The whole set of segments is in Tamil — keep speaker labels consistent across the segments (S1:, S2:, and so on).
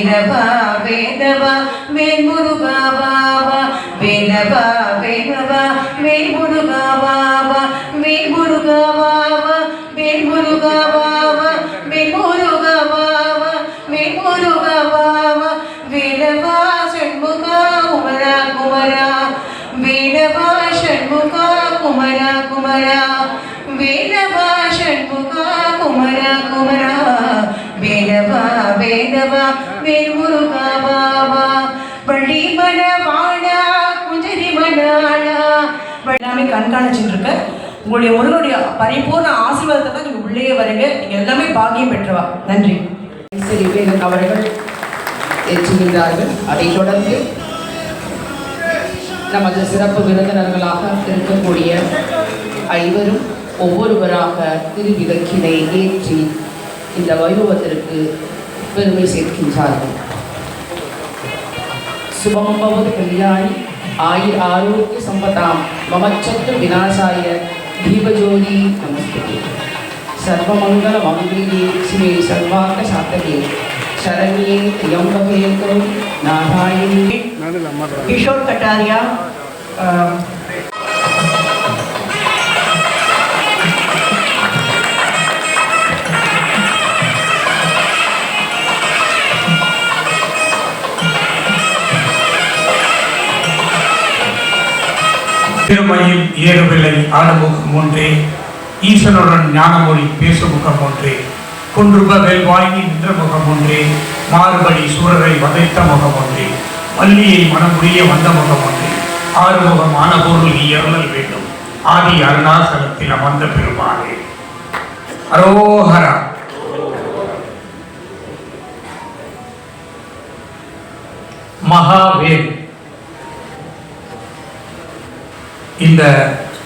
S1: வேதவா வேதவா வேல் முருகா வாவா வேதவா வேதவா வேல் முருகா வாவா வேல் முருகா வாவா வேல் முருகா வாவா வேல் முருகா வாவா வேல் முருகா வாவா வேலவா ஷண்முகா குமரா குமரா வேலவா ஷண்முகா குமரா குமரா வேலவா ஷண்முகா குமரா குமரா வேலவா வேலவா வேல் முருகா வாவா வள்ளி மணவாளா குஞ்சரி மணாளா
S2: எல்லாமே கண்காணிச்சுட்டு இருக்க உங்களுடைய முருகனுடைய பரிபூர்ண ஆசீர்வாதத்தை தான் நீங்க உள்ளே வரீங்க. நீங்க எல்லாமே பாக்கியம் பெற்றவா. நன்றி.
S3: சரி வேலன் அவர்கள் ஏற்றுகின்றார்கள். அதைத் தொடர்ந்து நமது சிறப்பு விருந்தினர்களாக இருக்கக்கூடிய ஐவரும் ஒவ்வொருவராக திருவிளக்கினை ஏற்றி இந்த வைபவத்திற்கு निर्मी आयु आरोग्य संपदा मम चतु विनाशाय दीपज्योति नमस्ते। सर्वमंगल मंगली श्री सर्वांग सातके शरणे
S2: त्र्यंबके किशोर कटारिया
S4: திருமையில் ஏறவில்லை ஆடுமுகம் ஒன்றே. ஈசனுடன் ஞானமொழி பேசுமுகம் ஒன்றே. குன்றுப வெல்வாங்கி நின்ற முகம் ஒன்றே. மாறுபடி சூரரை வதைத்த முகம் ஒன்றே. வள்ளியை மனமுடிய வந்த முகம் ஒன்றே. ஆறுமுகம் ஆன பொருள் நீ வேண்டும். ஆதி அருணாசலத்தில் அமர்ந்த பெருமானே அரோஹரா. மகாவேல். இந்த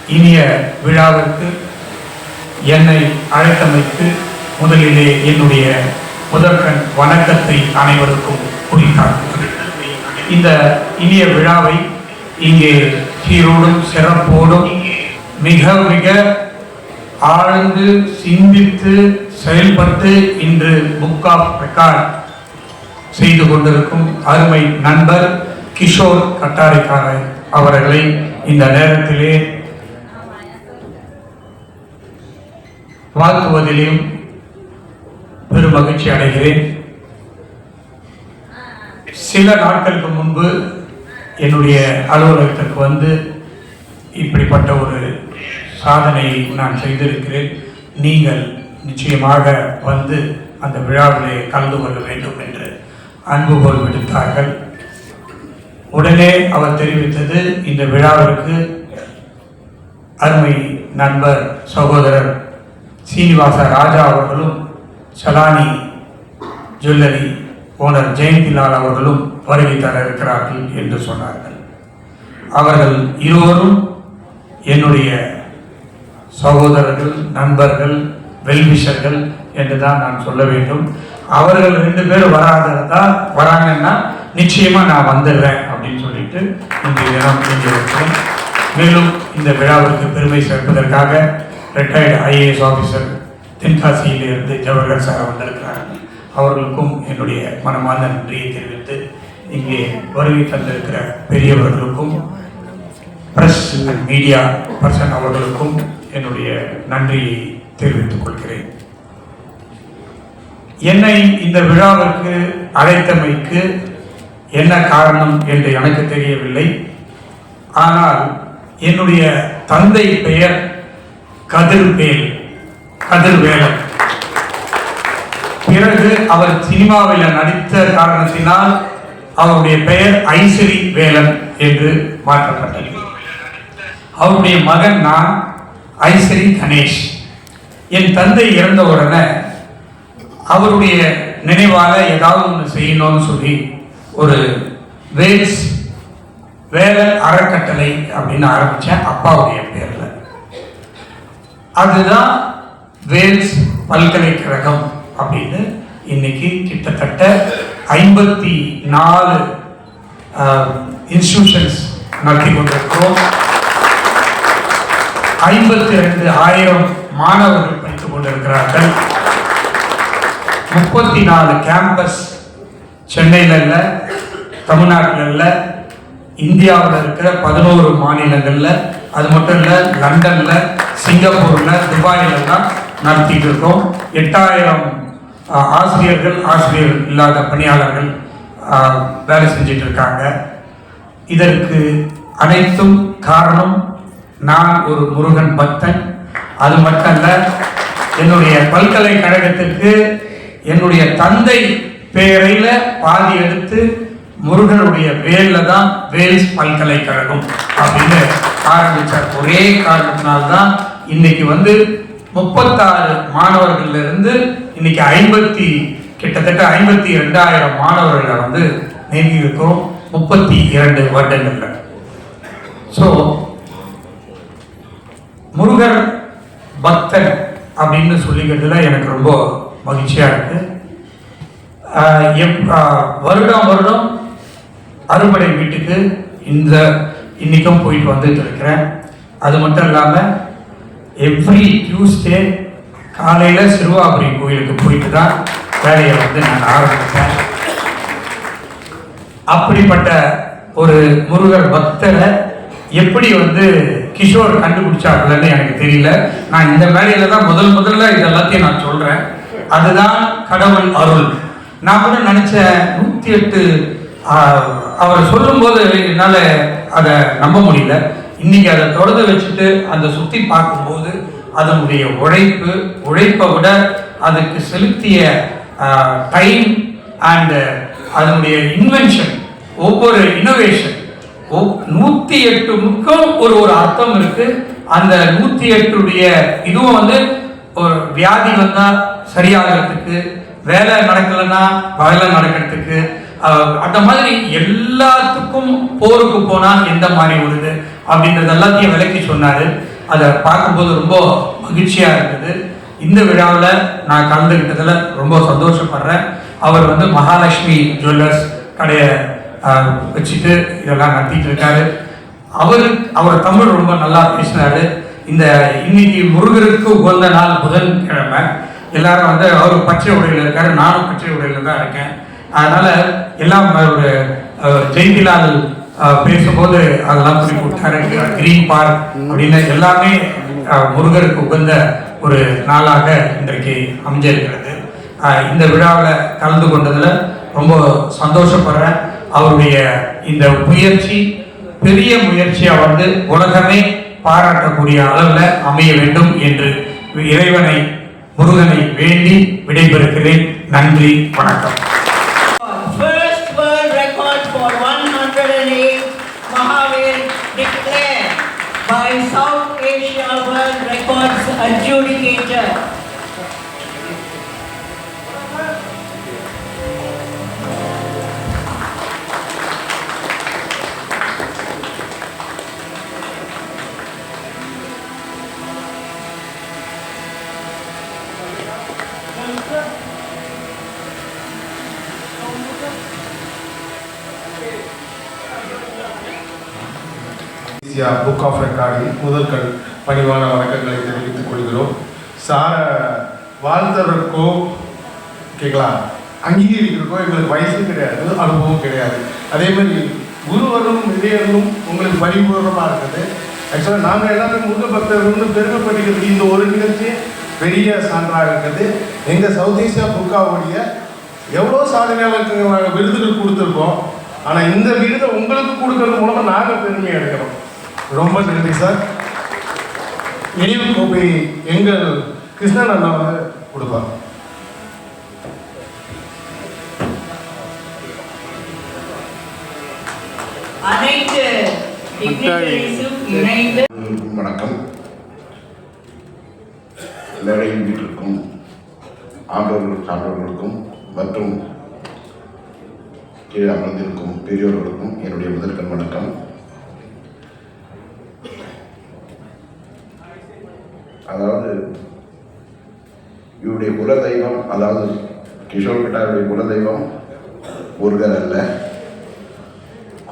S4: இனிய விழாவிற்கு என்னை அழைத்தமைத்து முதலிலே என்னுடைய முதற்கண் வணக்கத்தை அனைவருக்கும் குறித்தாக்குகிறேன் இந்த இனிய விழாவை இங்கே சீரோடும் சிறப்போடும் மிக மிக ஆழ்ந்து சிந்தித்து செயல்பட்டு இன்று புக் ஆஃப் ரெக்கார்ட் செய்து கொண்டிருக்கும் அருமை நண்பர் கிஷோர் கட்டாரிக்காரர் அவர்களை இந்த நேரத்திலே வாழ்த்துவதிலும் பெரும் மகிழ்ச்சி அடைகிறேன். சில நாட்களுக்கு முன்பு என்னுடைய அலுவலகத்திற்கு வந்து இப்படிப்பட்ட ஒரு சாதனையை நான் செய்திருக்கிறேன். நீங்கள் நிச்சயமாக வந்து அந்த விழாவிலே கலந்து கொள்ள வேண்டும் என்று அன்புகோல் விடுத்தார்கள் உடனே அவர் தெரிவித்தது இந்த விழாவிற்கு அருமை நண்பர் சகோதரர் சீனிவாச ராஜா அவர்களும் சலானி ஜுவல்லரி ஓனர் ஜெயந்திலால் அவர்களும் வருகை தர இருக்கிறார்கள் என்று சொன்னார்கள். அவர்கள் இருவரும் என்னுடைய சகோதரர்கள் நண்பர்கள் வெல்விஷர்கள் என்று தான் நான் சொல்ல வேண்டும். அவர்கள் ரெண்டு பேரும் வராததா வராங்கன்னா நிச்சயமாக நான் வந்துடுறேன் அப்படின்னு சொல்லிட்டு இன்றைய தினம் இங்கே மேலும் இந்த விழாவிற்கு பெருமை சேர்ப்பதற்காக ரிட்டையர்டு ஐஏஎஸ் ஆஃபீஸர் தென்காசியிலிருந்து ஜவஹர் சார் வந்திருக்கிறார்கள் அவர்களுக்கும் என்னுடைய மனமார்ந்த நன்றியை தெரிவித்து இங்கே வருகை தந்திருக்கிற பெரியவர்களுக்கும் பிரஸ் மீடியா பர்சன் அவர்களுக்கும் என்னுடைய நன்றியை தெரிவித்துக் கொள்கிறேன். என்னை இந்த விழாவிற்கு அழைத்தமைக்கு என்ன காரணம் என்று எனக்கு தெரியவில்லை. ஆனால் என்னுடைய தந்தை பெயர் கதிர்வேல் கதிர்வேலன். பிறகு அவர் சினிமாவில் நடித்த காரணத்தினால் அவருடைய பெயர் ஐஸ்வரி வேலன் என்று மாற்றப்பட்டது. அவருடைய மகன் நான் ஐஸ்வரி கணேஷ் என் தந்தை இறந்த உடனே அவருடைய நினைவாக ஏதாவது ஒன்று செய்யணும்னு சொல்லி ஒரு வேல்ஸ் வேலர் அறக்கட்டளை அப்படின்னு ஆரம்பித்தேன் அப்பாவுடைய பேரில். அதுதான் வேல்ஸ் பல்கலைக்கழகம் அப்படின்னு இன்னைக்கு கிட்டத்தட்ட ஐம்பத்தி நாலு இன்ஸ்டிடியூஷன்ஸ் நடத்தி கொண்டிருக்கிறோம். ஐம்பத்தி ரெண்டு ஆயிரம் மாணவர்கள் படித்துக் கொண்டிருக்கிறார்கள். முப்பத்தி நாலு கேம்பஸ் சென்னையில் இல்லை தமிழ்நாட்டில் இல்லை இந்தியாவில் இருக்கிற பதினோரு மாநிலங்களில் அது மட்டும் இல்லை லண்டனில் சிங்கப்பூரில் துபாயில் தான் நடத்திட்டு இருக்கோம். எட்டாயிரம் ஆசிரியர்கள் ஆசிரியர் இல்லாத பணியாளர்கள் வேலை செஞ்சிட்டு இருக்காங்க. இதற்கு அனைத்தும் காரணம் நான் ஒரு முருகன் பக்தன். அது மட்டும் இல்லை என்னுடைய பல்கலைக்கழகத்திற்கு என்னுடைய தந்தை பேரையில் பாதி எடுத்து முருகனுடைய வேல்ல தான் வேல்ஸ் பல்கலைக்கழகம் அப்படின்னு ஆரம்பித்தார் ஒரே காரணத்தினால்தான் இன்னைக்கு வந்து முப்பத்தாறு மாணவர்கள்ல இருந்து இன்னைக்கு ஐம்பத்தி கிட்டத்தட்ட ஐம்பத்தி ரெண்டாயிரம் மாணவர்களை வந்து நெருங்கி முப்பத்தி இரண்டு வருடங்கள்ல. ஸோ முருகர் பக்தன் அப்படின்னு சொல்லிக்கிறதுல எனக்கு ரொம்ப மகிழ்ச்சியாக இருக்குது வருடம் வருடம் அறுபடை வீட்டுக்கு இந்த இன்னைக்கும் போயிட்டு வந்துட்டு இருக்கிறேன். அது மட்டும் இல்லாமல் எவ்ரி டியூஸ்டே காலையில் சிறுவாபுரி கோயிலுக்கு போயிட்டு தான் வேலையை வந்து நான் ஆரம்பித்தேன் அப்படிப்பட்ட ஒரு முருகர் பக்தரை எப்படி வந்து கிஷோர் கண்டுபிடிச்சார்கள்னு எனக்கு தெரியல. நான் இந்த வேலையில தான் முதல் முதல்ல இது எல்லாத்தையும் நான் சொல்கிறேன் அதுதான் கடவுள் அருள். நான் கூட நினைச்சேன் நூத்தி எட்டு அவரை அவர் சொல்லும்போது என்னால் அதை நம்ப முடியல. இன்னைக்கு அதை தொடர்ந்து வச்சுட்டு அந்த சுத்தி பார்க்கும்போது அதனுடைய உழைப்பு உழைப்பை விட அதுக்கு செலுத்திய டைம் அண்டு அதனுடைய இன்வென்ஷன் ஒவ்வொரு இனோவேஷன் நூத்தி எட்டு முக்கம் ஒரு ஒரு அர்த்தம் இருக்கு. அந்த நூத்தி எட்டுடைய இதுவும் வந்து ஒரு வியாதி வந்தா சரியாகிறதுக்கு வேலை நடக்கலைன்னா வேலை நடக்கிறதுக்கு அந்த மாதிரி எல்லாத்துக்கும் போருக்கு போனால் எந்த மாதிரி வருது அப்படின்றது எல்லாத்தையும் விளக்கி சொன்னார். அதை பார்க்கும்போது ரொம்ப மகிழ்ச்சியாக இருந்தது. இந்த விழாவில் நான் கலந்துக்கிட்டதில் ரொம்ப சந்தோஷப்படுறேன். அவர் வந்து மகாலட்சுமி ஜுவல்லர்ஸ் கடையை வச்சுட்டு இதெல்லாம் நடத்திட்டு இருக்காரு. அவர் அவர் தமிழ் ரொம்ப நல்லா பேசினாரு. இந்த இன்னைக்கு முருகருக்கு உகந்த நாள் புதன்கிழமை. எல்லாரும் வந்து அவர் பச்சை உடையில இருக்காரு நானும் பச்சை உடையில தான் இருக்கேன். அதனால எல்லாம் ஒரு அஹ், பேசும்போது அதெல்லாம் கொடுத்தாரு. கிரீன் பார்க் அப்படின்னு எல்லாமே முருகருக்கு உகந்த ஒரு நாளாக இன்றைக்கு அமைஞ்சிருக்கிறது. இந்த விழாவில் கலந்து கொண்டதுல ரொம்ப சந்தோஷப்படுறேன். அவருடைய இந்த முயற்சி பெரிய முயற்சியா வந்து உலகமே பாராட்டக்கூடிய அளவில் அமைய வேண்டும் என்று இறைவனை முருகனை வேண்டி விடைபெறுகிறேன். நன்றி வணக்கம்.
S5: இந்தியா புக் ஆஃப் ரெக்கார்டில் முதல் கண் பணிவான வணக்கங்களை தெரிவித்துக் கொள்கிறோம். சார வாழ்த்தவருக்கோ கேட்கலா அங்கீகரிக்கிறக்கோ எங்களுக்கு வயசு கிடையாது அனுபவம் கிடையாது. அதே மாதிரி குருவரும் விஜயனும் உங்களுக்கு பரிபூர்ணமாக இருக்குது. ஆக்சுவலாக நாங்கள் எல்லாமே முருக பக்தர்கள் பெருமைப்பட்டுக்கிறது இந்த ஒரு நிகழ்ச்சி பெரிய சான்றாக இருக்குது எங்கள் சவுத் ஏசியா புக்காவுடைய எவ்வளோ சாதனையாளருக்கு நாங்கள் விருதுகள் கொடுத்துருக்கோம். ஆனால் இந்த விருதை உங்களுக்கு கொடுக்கறது மூலமாக நாங்கள் பெருமை எடுக்கிறோம் ரொம்ப நன்றி சார். நினைவு கோப்பை எங்கள் கிருஷ்ணன் அண்ணா வந்து
S6: அனைத்து
S7: அனைவருக்கும் வணக்கம். நிறைந்திருக்கும் ஆண்டவர்கள் சான்றவர்களுக்கும் மற்றும் கீழே அமர்ந்திருக்கும் பெரியோர்களுக்கும் என்னுடைய முதற்கண் வணக்கம். அதாவது இவருடைய குல தெய்வம் அதாவது கிஷோர் பிட்டாருடைய குல தெய்வம் முருகர் அல்ல.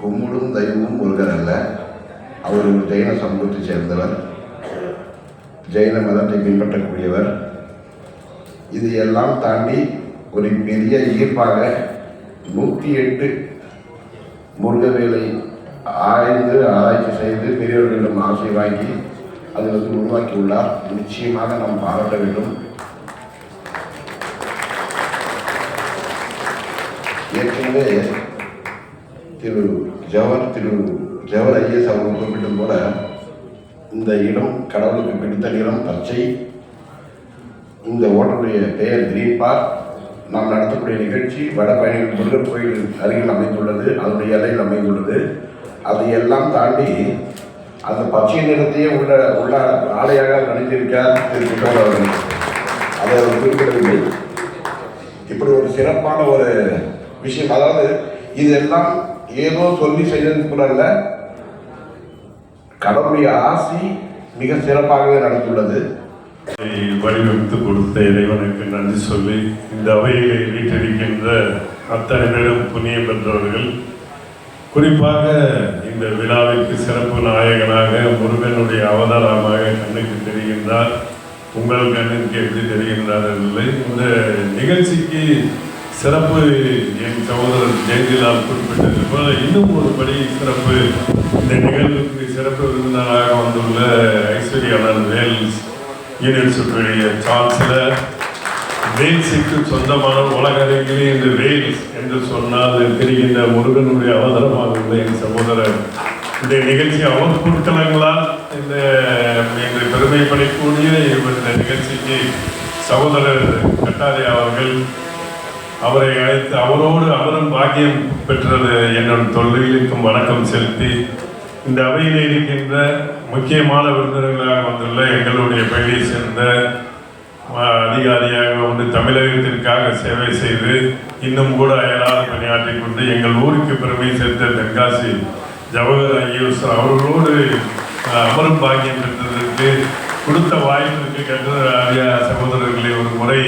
S7: கும்முடும் தெய்வமும் முருகர் அல்ல. அவர் ஒரு ஜெயின சமூகத்தை சேர்ந்தவர். ஜெயின மதத்தை பின்பற்றக்கூடியவர். இது எல்லாம் தாண்டி ஒரு பெரிய ஈர்ப்பாக நூற்றி எட்டு முருகவேலை ஆய்ந்து ஆராய்ச்சி செய்து பெரியவர்களிடம் ஆசை வாங்கி அதை வந்து உருவாக்கியுள்ளார். நிச்சயமாக நாம் பாராட்ட வேண்டும். ஏற்கனவே திரு ஜவர் திரு ஜவர் ஐஎஸ் அவர்கள் குறிப்பிட்டது போல இந்த இடம் கடவுளுக்கு பிடித்த நிறம் பச்சை. இந்த ஓட்டருடைய பெயர் கிரீன் பார்க் நாம் நடத்தக்கூடிய நிகழ்ச்சி வடபழனி முருகர் கோயில் அருகில் அமைந்துள்ளது. அதனுடைய எல்லையில் அமைந்துள்ளது. அதை எல்லாம் தாண்டி அந்த பச்சை நிறத்தையே உள்ள உள்ள ஆலையாக நினைத்திருக்கார் திரு கிஷோர் அவர்கள். அதை அவர் குறிப்பிடவில்லை. இப்படி ஒரு சிறப்பான ஒரு விஷயம். அதாவது இதெல்லாம் ஏதோ சொல்லி செய்ததுக்குள்ள கடவுளுடைய ஆசி மிக சிறப்பாகவே நடந்துள்ளது.
S8: வடிவமைத்து கொடுத்த இறைவனுக்கு நன்றி சொல்லி இந்த அவையிலே வீட்டிருக்கின்ற அத்தனை பேரும் புண்ணியம் பெற்றவர்கள் குறிப்பாக இந்த விழாவிற்கு சிறப்பு நாயகனாக முருகனுடைய அவதாரமாக கண்ணுக்கு தெரிகின்றார். உங்கள் கண்ணுக்கு எப்படி தெரிகின்றார் என்பதை இந்த நிகழ்ச்சிக்கு சிறப்பு என் சகோதரர் ஜெயந்திலால் குறிப்பிட்டது போல இன்னும் ஒரு படி சிறப்பு இந்த நிகழ்வுக்கு சிறப்பு விருந்தினராக வந்துள்ள ஐஸ்வர்யாளர் வேல்ஸ் யூனிவர்சிட்டியுடைய சான்சலர் வேல்ஸுக்கு சொந்தமான உலகரங்கிலே இந்த வேல்ஸ் என்று சொன்னால் தெரிகின்ற முருகனுடைய அவதாரமாக உள்ள என் சகோதரர். இந்த நிகழ்ச்சி அவர் பொருட்களங்களால் இந்த இன்று பெருமைப்படக்கூடிய இந்த நிகழ்ச்சிக்கு சகோதரர் கட்டாரி அவர்கள் அவரை அழைத்து அவரோடு அவரும் பாக்கியம் பெற்றது என்னும் தொழிலுக்கும் வணக்கம் செலுத்தி இந்த அவையில் இருக்கின்ற முக்கியமான விருந்தினர்களாக வந்துள்ள எங்களுடைய பள்ளியை சேர்ந்த அதிகாரியாக வந்து தமிழகத்திற்காக சேவை செய்து இன்னும் கூட அயலாத பணியாற்றி கொண்டு எங்கள் ஊருக்கு பெருமை சேர்த்த தென்காசி ஜவஹர் ஐயூஸ் அவர்களோடு அமரும் பாக்கியம் பெற்றதற்கு கொடுத்த வாய்ப்பிற்கு கற்ற சகோதரர்களை ஒரு முறை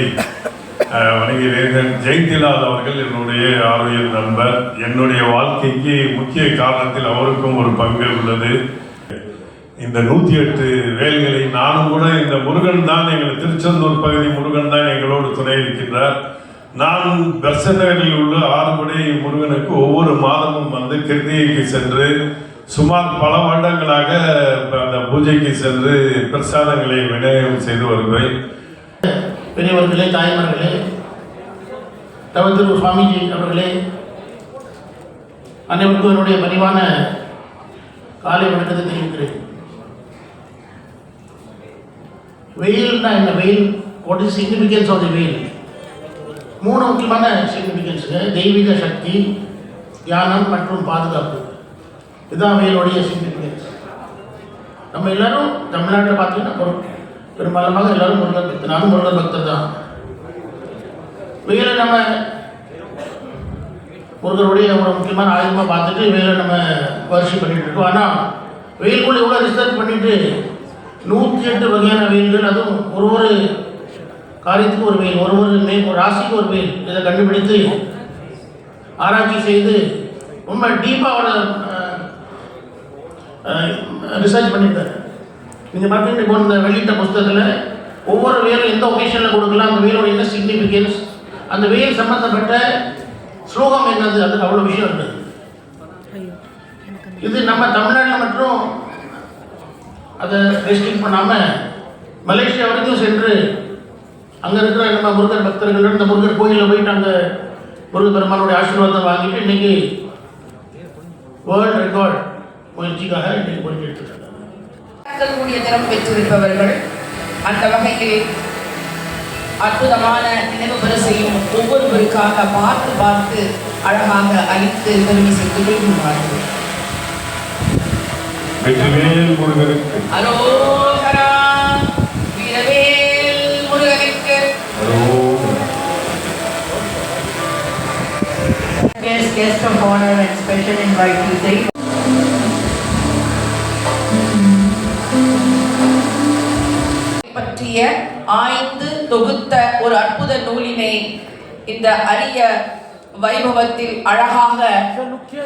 S8: அஹ், வணங்குகிறேன் ஜெயந்திலால் அவர்கள் என்னுடைய ஆரோக்கிய நண்பர். என்னுடைய வாழ்க்கைக்கு முக்கிய காரணத்தில் அவருக்கும் ஒரு பங்கு உள்ளது. இந்த நூற்றி எட்டு வேல்களை நானும் கூட இந்த முருகன் தான் எங்கள் திருச்செந்தூர் பகுதி முருகன் தான் எங்களோடு துணை இருக்கின்றார். நான் தர்சனகரில் உள்ள ஆறுபடை முருகனுக்கு ஒவ்வொரு மாதமும் வந்து கிருத்திகைக்கு சென்று சுமார் பல வருடங்களாக அந்த பூஜைக்கு சென்று பிரசாதங்களை விநியோகம் செய்து வருவேன்.
S9: பெரியவர்களே தாய்மார்களே தவத்திரு சுவாமிஜி அவர்களே அனைவருக்கும் என்னுடைய பணிவான காலை வணக்கத்தை தெரிவிக்கிறேன். வெயில்னா என்ன வெயில்? What is significance of the veil மூணு முக்கியமான சிக்னிஃபிகன்ஸுங்க தெய்வீக சக்தி தியானம் மற்றும் பாதுகாப்பு. இதுதான் வெயிலுடைய சிக்னிஃபிகன்ஸ் நம்ம எல்லாரும் தமிழ்நாட்டில் பார்த்தீங்கன்னா பெரும்- பெரும்பாலமாக எல்லாரும் முருகன் பக்தர். நானும் முருகன் பக்தர் தான். வெயிலை நம்ம முருகருடைய ஒரு முக்கியமான ஆயுதமாக பார்த்துட்டு வெயில நம்ம வரிசை பண்ணிட்டு இருக்கோம். ஆனால் வெயிலுக்குள்ள எவ்வளோ ரிசர்ச் பண்ணிட்டு நூற்றி எட்டு வகையான வெயில்கள் அதுவும் ஒரு ஒரு காரியத்துக்கு ஒரு வெயில் ஒரு ஒரு மே ஒரு ராசிக்கு ஒரு வெயில். இதை கண்டுபிடித்து ஆராய்ச்சி செய்து ரொம்ப டீப்பாக ரிசர்ச் பண்ணியிருந்தார் நீங்கள் பார்த்தீங்கன்னா இப்போ இந்த வெளியிட்ட புஸ்தகத்தில் ஒவ்வொரு வேலும் எந்த ஒகேஷனில் கொடுக்கலாம் அந்த வேலோட என்ன சிக்னிஃபிகன்ஸ் அந்த வேல் சம்மந்தப்பட்ட ஸ்லோகம் என்னது அதுக்கு அவ்வளோ விஷயம் இருக்குது. இது நம்ம தமிழ்நாட்டில் மட்டும் அதை ரெஸ்ட்ரிக்ட் பண்ணாமல் மலேசியா வரைக்கும் சென்று அங்கே இருக்கிற நம்ம முருகர் பக்தர்கள் இந்த முருகர் கோயிலில் போயிட்டு அங்கே முருக பெருமானுடைய ஆசீர்வாதம் வாங்கிட்டு இன்னைக்கு வேர்ல்டு ரெக்கார்ட் முயற்சிக்காக இன்னைக்கு போயிட்டு எடுத்துருக்காங்க
S10: கூடிய திறம் பெற்றிருப்பவர்கள் அந்த வகையில்
S3: அற்புதமான நினைவு பரிசையும் ஒவ்வொருவருக்காக பார்த்து பார்த்து அழகாக அளித்து பெருமை அரோகரா வீரவேல் முருகனுக்கு.
S6: Guest, guest of honor and special invitee.
S3: பற்றிய ஆய்ந்து தொகுத்த ஒரு அற்புத நூலினை இந்த அரிய வைபவத்தில் அழகாக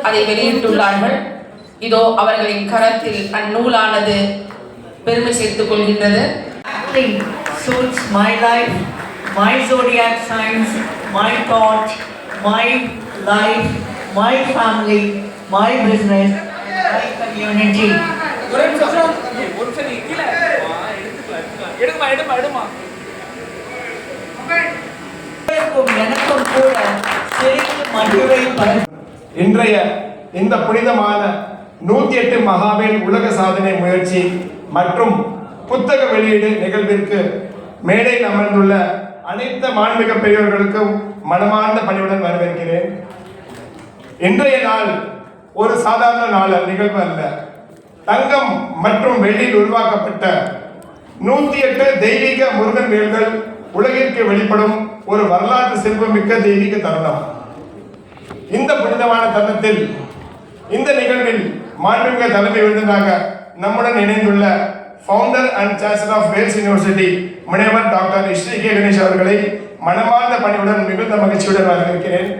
S3: அதை வெளியிட்டுள்ளார்கள். இதோ அவர்களின் கரத்தில் அந்நூலானது பெருமை சேர்த்துக் கொள்கின்றது.
S6: Suits my life, my zodiac signs, my thought, my life, my family, my business, my community. எனக்கும் கூட சிறிது மதுரை பர
S5: இன்றைய இந்த புனிதமான நூத்தி எட்டு மகாவேல் உலக சாதனை முயற்சி மற்றும் புத்தக வெளியீடு நிகழ்விற்கு மேடையில் அமர்ந்துள்ள அனைத்து மாண்புமிகு பெரியவர்களுக்கும் மனமார்ந்த பணிவுடன் வரவேற்கிறேன். இன்றைய நாள் ஒரு சாதாரண நாள் அல்ல, நிகழ்வு அல்ல. தங்கம் மற்றும் வெள்ளியில் உருவாக்கப்பட்ட நூத்தி எட்டு தெய்வீக முருகன் வேல்கள் உலகிற்கு வெளிப்படும் ஒரு வரலாற்று சிற்பமிக்க தெய்வீக தருணம். இந்த புனிதமான தருணத்தில் இந்த நிகழ்வில் மாண்புமிகு தலைமை விருந்தினராக நம்முடன் இணைந்துள்ள founder and chancellor of Vels university முனைவர் டாக்டர் ஸ்ரீ கே. கணேஷ் அவர்களை மனமார்ந்த பணியுடன் மிகுந்த மகிழ்ச்சியுடன் வரவேற்கிறேன்.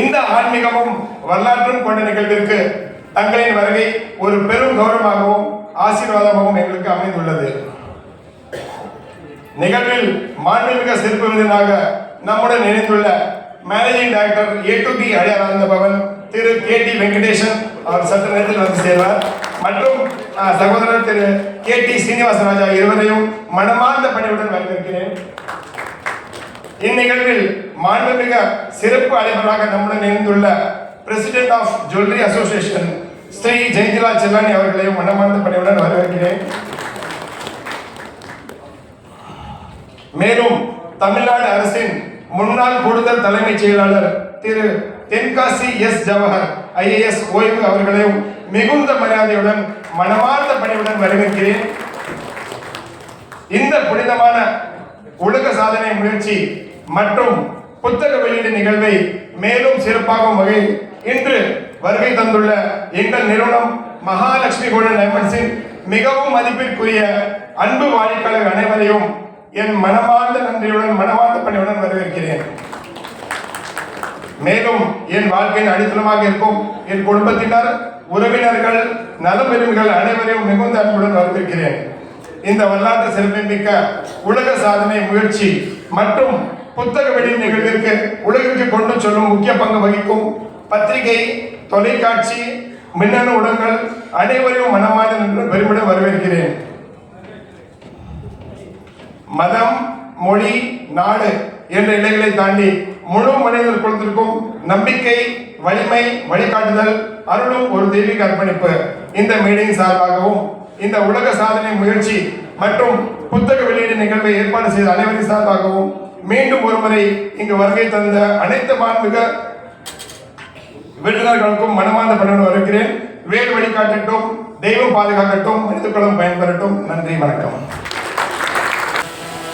S5: இந்த ஆன்மீகமும் வரலாற்றும் கொண்ட நிகழ்விற்கு தங்களின் வருகை ஒரு பெரும் கௌரவமாகவும் ஆசீர்வாதமாகவும் எங்களுக்கு அமைந்துள்ளது. நிகழ்வில் மாண்புமிக சிறப்பு விருந்தினராக நம்முடன் இணைந்துள்ள managing director A to B அடையாளந்த Bhavan Thiru K D Venkatesan அவர் சற்று நேரத்தில் வந்து சேர்வார். மற்றும் சகோதரர் திரு கே டி சீனிவாசராஜா இருவரையும் மனமார்ந்த பணியுடன் வரவேற்கிறேன். இந்நிகழ்வில் மாண்புமிக சிறப்பு அழைப்பராக நம்முடன் இணைந்துள்ள president of jewellery association Shri Jayanthilal Challani அவர்களையும் மனமார்ந்த பணியுடன் வரவேற்கிறேன். மேலும் தமிழ்நாடு அரசின் முன்னாள் கூடுதல் தலைமைச் செயலாளர் திரு தென்காசி எஸ் ஜவஹர் ஐஏஎஸ் ஓய்வு அவர்களையும் மிகுந்த மரியாதையுடன் மனமார்ந்த பணியுடன் வரவேற்கிறேன். இந்த புனிதமான உலக சாதனை முயற்சி மற்றும் புத்தக வெளியீடு நிகழ்வை மேலும் சிறப்பாகும் வகையில் இன்று வருகை தந்துள்ள எங்கள் நிறுவனம் மகாலட்சுமி கோல்டன் டைமண்ட்ஸின் மிகவும் மதிப்பிற்குரிய அன்பு வாடிக்கையாளர் அனைவரையும் என் மனமார்ந்த நன்றியுடன் மனமார்ந்த பணியுடன் வரவேற்கிறேன். மேலும் என் வாழ்க்கையின் அடித்தளமாக இருக்கும் என் குடும்பத்தினர் உறவினர்கள் நலம் விரும்பிகள் அனைவரையும் மிகுந்த அன்புடன் வரவேற்கிறேன். இந்த வரலாற்று சிறப்புமிக்க உலக சாதனை முயற்சி மற்றும் புத்தக வெளியீடு நிகழ்விற்கு உலகிற்கு கொண்டு செல்லும் முக்கிய பங்கு வகிக்கும் பத்திரிகை தொலைக்காட்சி மின்னணு உடங்கள் அனைவரையும் மனமான நின்று பெருமிடம் வரவேற்கிறேன். மதம் மொழி நாடு என்ற எல்லைகளை தாண்டி முழு மனிதர் குலத்திற்கும் நம்பிக்கை வலிமை வழிகாட்டுதல் அருளும் ஒரு தெய்வீக அர்ப்பணிப்பு. இந்த மேடையின் சார்பாகவும் இந்த உலக சாதனை முயற்சி மற்றும் புத்தக வெளியீடு நிகழ்வை ஏற்பாடு செய்த அனைவரின் சார்பாகவும் மீண்டும் ஒருமுறை இங்கு வருகை தந்த அனைத்து மாண்புக விருந்தினர்களுக்கும் மனமார்ந்த பணியுடன் வருகிறேன். வேல் வழிகாட்டட்டும் தெய்வம் பாதுகாக்கட்டும் மனிதகுலம் பயன்பெறட்டும். நன்றி வணக்கம்.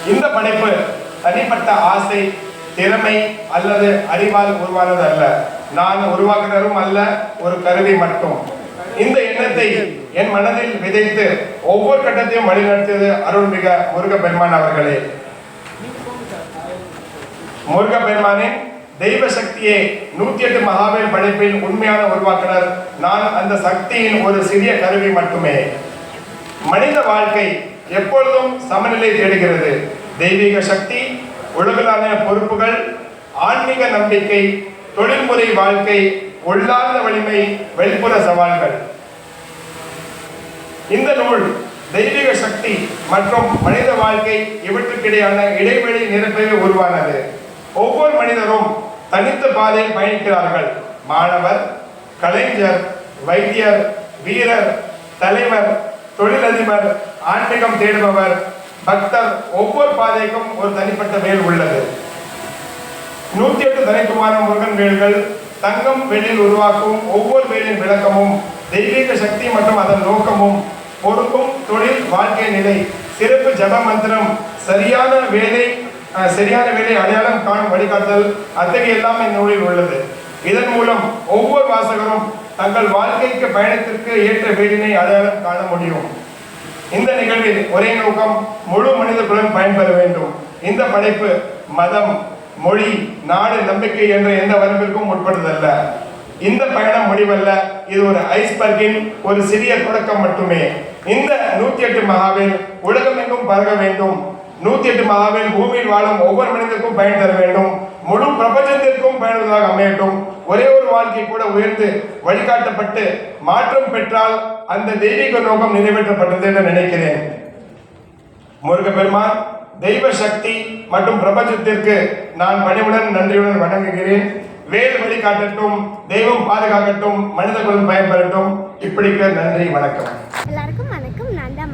S5: இந்த படைப்பு தனிப்பட்ட ஆசை திறமை அல்லது அறிவால் உருவானது அல்ல. நான் உருவாக்குனரும் அல்ல ஒரு கருவி மட்டும். இந்த எண்ணத்தை என் மனதில் விதைத்து ஒவ்வொரு கட்டத்தையும் வழிநடத்தியது அருள்மிக முருக பெருமான் அவர்களே. முருக பெருமானின் தெய்வ சக்தியை நூத்தி எட்டு மகாவேல் படைப்பின் உண்மையான உருவாக்குனர். நான் அந்த சக்தியின் ஒரு சிறிய கருவி மட்டுமே. மனித வாழ்க்கை எப்பொழுதும் சமநிலை தேடுகிறது. தெய்வீக சக்தி உலகளான பொறுப்புகள் ஆன்மீக நம்பிக்கை தொழில்முறை வாழ்க்கை உள்ளார்ந்த வலிமை வெளிப்புற சவால்கள். இந்த நூல் தெய்வீக சக்தி மற்றும் மனித வாழ்க்கை இவற்றுக்கிடையான இடைவெளி நிரப்பவே உருவானது. ஒவ்வொரு மனிதரும் தனித்த பாதையில் பயணிக்கிறார்கள். மாணவர் கலைஞர் வைத்தியர் வீரர் தலைவர் தொழிலதிபர் ஆன்மீகம் தேடுபவர் பக்தர் ஒவ்வொரு பாதைக்கும் ஒரு தனிப்பட்ட வேல் உள்ளது. நூத்தி எட்டு தனித்துவமான முருகன் வேல்கள் தங்கம் வெளியில் உருவாக்கும் ஒவ்வொரு வேலின் விளக்கமும் தெய்வீக சக்தி மற்றும் அதன் நோக்கமும் பொறுப்பும் தொழில் வாழ்க்கை நிலை சிறப்பு ஜப மந்திரம் சரியான வேலை சரியான வேலை அடையாளம் காணும் வழிகாட்டுதல் அத்தகைய இந்த நூலில் உள்ளது. இதன் மூலம் ஒவ்வொரு வாசகரும் தங்கள் வாழ்க்கைக்கு பயணத்திற்கு ஏற்ற வேலினை அடையாளம் காண முடியும். இந்த நிகழ்வில் ஒரே நோக்கம் முழு மனித குலம் பயன்பெற வேண்டும். இந்த படைப்பு மதம் மொழி நாடு நம்பிக்கை என்ற எந்த வரம்பிற்கும் உட்பட்டதல்ல. இந்த பயணம் முடிவல்ல. இது ஒரு ஐஸ்பர்கின் ஒரு சிறிய தொடக்கம் மட்டுமே. இந்த நூத்தி எட்டு மகாவில் உலகமெங்கும் பரக வேண்டும். நூத்தி எட்டு மாதாவில் பூமியில் வாழும் ஒவ்வொரு மனிதருக்கும் பயன் தர வேண்டும். முழு பிரபஞ்சத்திற்கும் பயனுள்ளதாக அமையட்டும் ஒரே ஒரு வாழ்க்கை கூட உயர்ந்து வழிகாட்டப்பட்டு மாற்றம் பெற்றால் அந்த தெய்வீக நோக்கம் நிறைவேற்றப்பட்டது என்று நினைக்கிறேன். முருகப்பெருமான் தெய்வ சக்தி மற்றும் பிரபஞ்சத்திற்கு நான் பணிவுடன் நன்றியுடன் வணங்குகிறேன். வேறு வழிகாட்டட்டும் தெய்வம் பாதுகாக்கட்டும் மனிதர்களும் பயன்பெறட்டும். இப்படிக்கு நன்றி வணக்கம்.
S11: எல்லாருக்கும் வணக்கம். நான் தான்